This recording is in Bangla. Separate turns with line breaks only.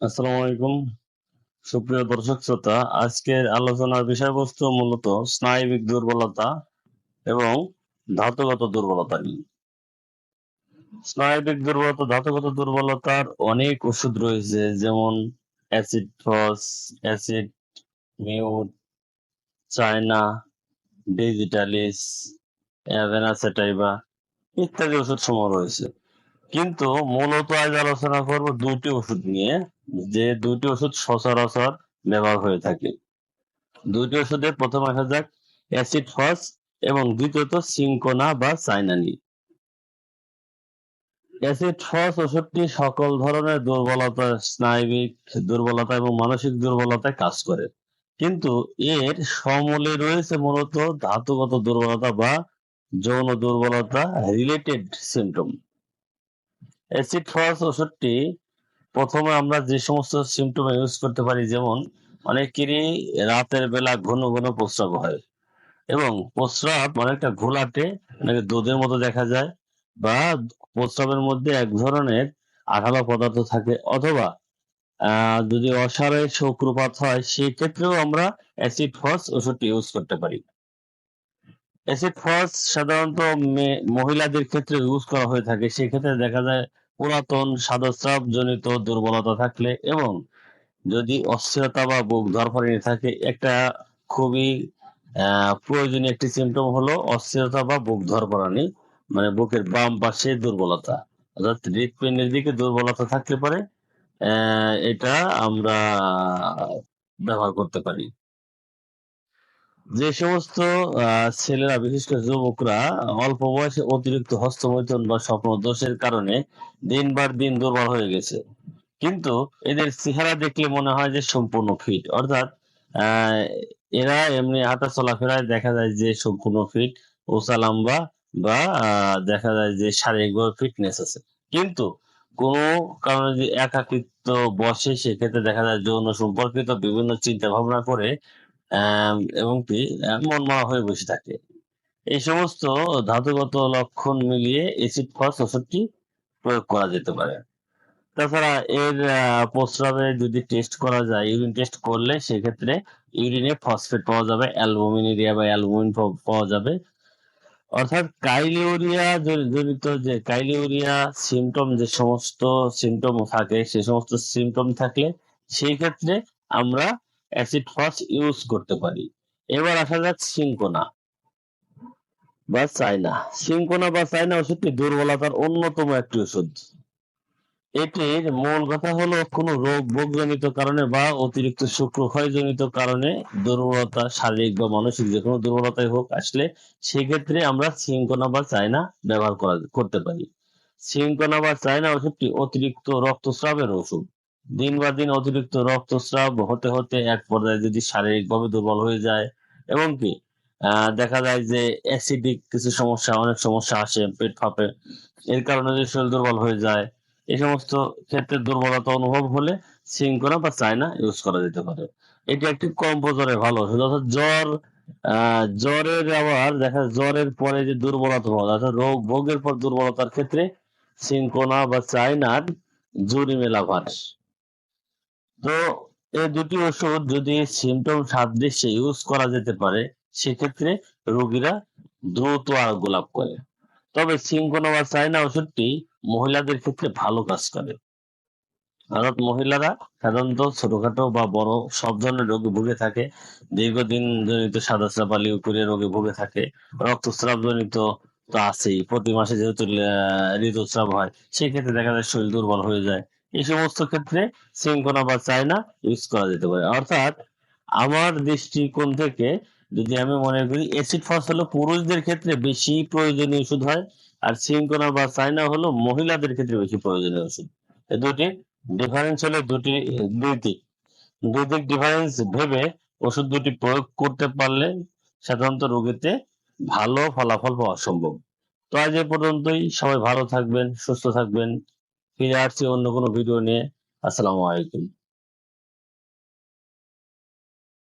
আসসালামু আলাইকুম। সুপ্রিয় দর্শক শ্রোতা, আজকের আলোচনার বিষয়বস্তু মূলত স্নায়বিক দুর্বলতা এবং ধাতুগত দুর্বলতা নিয়ে। স্নায়বিক দুর্বলতা, ধাতুগত দুর্বলতার অনেক ওষুধ রয়েছে, যেমন acid phos, acid mute, China, digitalis, avena sativa ইত্যাদি ওষুধ সমূহ রয়েছে। কিন্তু মূলত আজ আলোচনা করব দুটি ওষুধ নিয়ে। যে দুটি ওষুধ সচরাচর ব্যবহার হয়ে থাকে। দুটি ওষুধে প্রথম আসা যাক, অ্যাসিড ফস এবং দ্বিতীয়ত সিঙ্কোনা বা সাইনানি। অ্যাসিড ফস ওষুধটি সকল ধরনের দুর্বলতা, স্নায়বিক দুর্বলতা এবং মানসিক দুর্বলতায় কাজ করে। কিন্তু এর সমূলে রয়েছে মূলত ধাতুগত দুর্বলতা বা যৌন দুর্বলতা রিলেটেড সিমটম অ্যাসিড ফস ওষুধটি প্রথমে আমরা যে সমস্ত সিমটম ইউজ করতে পারি, যেমন অনেকেরই রাতের বেলা ঘন ঘন প্রস্রাব হয় এবং প্রস্রাব অনেকটা ঘোলাটে, অনেকে দুধের মতো দেখা যায় বা প্রস্রাবের মধ্যে এক ধরনের আঠালো পদার্থ থাকে অথবা যদি অসারে শুক্রপাত হয় সেই ক্ষেত্রেও আমরা অ্যাসিড ফস ওষুধটি ইউজ করতে পারি। অ্যাসিড ফস সাধারণত মহিলাদের ক্ষেত্রে ইউজ করা হয়ে থাকে, সেক্ষেত্রে দেখা যায় পুরাতন সাদস্রাব জনিত দুর্বলতা থাকলে এবং যদি অস্থিরতা বা বুক ধরফরানি থাকে, একটা খুবই প্রয়োজনীয় একটি সিমটম হলো অস্থিরতা বা বুক ধরফরানি মানে বুকের বাম পাশে দুর্বলতা। অর্থাৎ হৃদপিণ্ডের দিকে দুর্বলতা থাকলে পরে এটা আমরা ব্যবহার করতে পারি। যে সমস্ত ছেলেরা বিশেষ করে যুবকরা অল্প বয়সে অতিরিক্ত হস্তমৈথুন বা স্বপ্ন দোষের কারণে দিনবার দিন দুর্বল হয়ে গেছে। কিন্তু এদের চেহারা দেখলে মনে হয় যে সম্পূর্ণ ফিট। অর্থাৎ এরা এমনি হাঁটা চলাফেরায় দেখা যায় যে সম্পূর্ণ ফিট ওসা লম্বা বা দেখা যায় যে শারীরিক ফিটনেস আছে। কিন্তু কোন কারণে যদি একাকিত্ব বসে, সেক্ষেত্রে দেখা যায় যৌন সম্পর্কিত বিভিন্ন চিন্তা ভাবনা করে এবং কি মন মারা হয়ে বসে থাকে। এই সমস্ত ধাতুগত লক্ষণ মিলিয়ে এসিড ফস ওষুধটি প্রয়োগ করা যেতে পারে। তাছাড়া এর প্রস্রাবে যদি টেস্ট করা যায় ইউরিন টেস্ট করলে সেক্ষেত্রে ইউরিনে ফসফেট পাওয়া যাবে অ্যালবুমিনিরিয়া বা অ্যালবুমিন পাওয়া যাবে। অর্থাৎ কাইলিউরিয়া জনিত যে, কাইলিউরিয়া সিমটম যে সমস্ত সিমটম থাকে, সে সমস্ত সিমটম থাকলে সেই ক্ষেত্রে আমরা অ্যাসিড ফস ইউজ করতে পারি। এবার আসা যাক সিঙ্কোনা বা চাইনা সিঙ্কোনা বা চাইনা ওষুধটি দুর্বলতার অন্যতম একটি ওষুধ। এটির মূল কথা হলো, কোনো রোগ জনিত কারণে বা অতিরিক্ত শুক্রক্ষয় জনিত কারণে দুর্বলতা, শারীরিক বা মানসিক যে কোনো দুর্বলতাই হোক আসলে সেক্ষেত্রে আমরা সিঙ্কোনা বা চায়না ব্যবহার করা, করতে পারি। সিঙ্কোনা বা চায়না ওষুধটি অতিরিক্ত রক্তস্রাবের ওষুধ। দিন বা দিন অতিরিক্ত রক্তস্রাব হতে হতে এক পর্যায়ে যদি শারীরিকভাবে দুর্বল হয়ে যায়, এবং কি দেখা যায় যে অ্যাসিডিক কিছু সমস্যা, অনেক সমস্যা আসে পেট ফাঁপে, এর কারণে যে শরীর দুর্বল হয়ে যায়, এই সমস্ত ক্ষেত্রে দুর্বলতা অনুভব হলে সিঙ্কোনা বা চায়না ইউজ করা যেতে পারে। এটি একটি কম জ্বরে ভালো অর্থাৎ জ্বর জ্বরের আবার দেখা জ্বরের পরে যে দুর্বলতা হওয়া অর্থাৎ রোগ, ভোগের পর দুর্বলতার ক্ষেত্রে সিঙ্কোনা বা চায়নার জুরি মেলাভাস তো এই দুটি ওষুধ যদি সিমটম সাদৃশ্যে ইউজ করা যেতে পারে, সেক্ষেত্রে রোগীরা দ্রুত আরোগ্য লাভ করে। তবে সিঙ্কোনা বা চাইনা ওষুধটি মহিলাদের ক্ষেত্রে ভালো কাজ করে। অর্থাৎ মহিলারা সাধারণত ছোটখাটো বা বড় সব ধরনের রোগে ভুগে থাকে। দীর্ঘদিন জনিত সাদা স্রাব লিউকুরিয়া রোগে ভুগে থাকে। রক্তস্রাব জনিত তো আছেই। প্রতি মাসে যেহেতু ঋতুস্রাব হয়, সেক্ষেত্রে দেখা যায় শরীর দুর্বল হয়ে যায়। এই সমস্ত ক্ষেত্রে সিঙ্কোনা বা চায়না ইউজ করা যেতে পারে। অর্থাৎ আমার দৃষ্টিকোণ থেকে যদি আমি মনে করি অ্যাসিড ফস হলো পুরুষদের ক্ষেত্রে বেশি প্রয়োজনীয় ওষুধ হয়, আর সিঙ্কোনা বা চায়না হলো মহিলাদের ক্ষেত্রে বেশি প্রয়োজনীয় ওষুধ। এই দুটি ডিফারেন্স হলো দুটি, দুই দিক। দুই দিক ডিফারেন্স ভেবে ওষুধ দুটি প্রয়োগ করতে পারলে সাধারণত রোগীতে ভালো ফলাফল পাওয়া সম্ভব। তো আজ এ পর্যন্তই। সবাই ভালো থাকবেন, সুস্থ থাকবেন। ফিরে আসছি অন্য কোনো ভিডিও নিয়ে। আসসালামু আলাইকুম।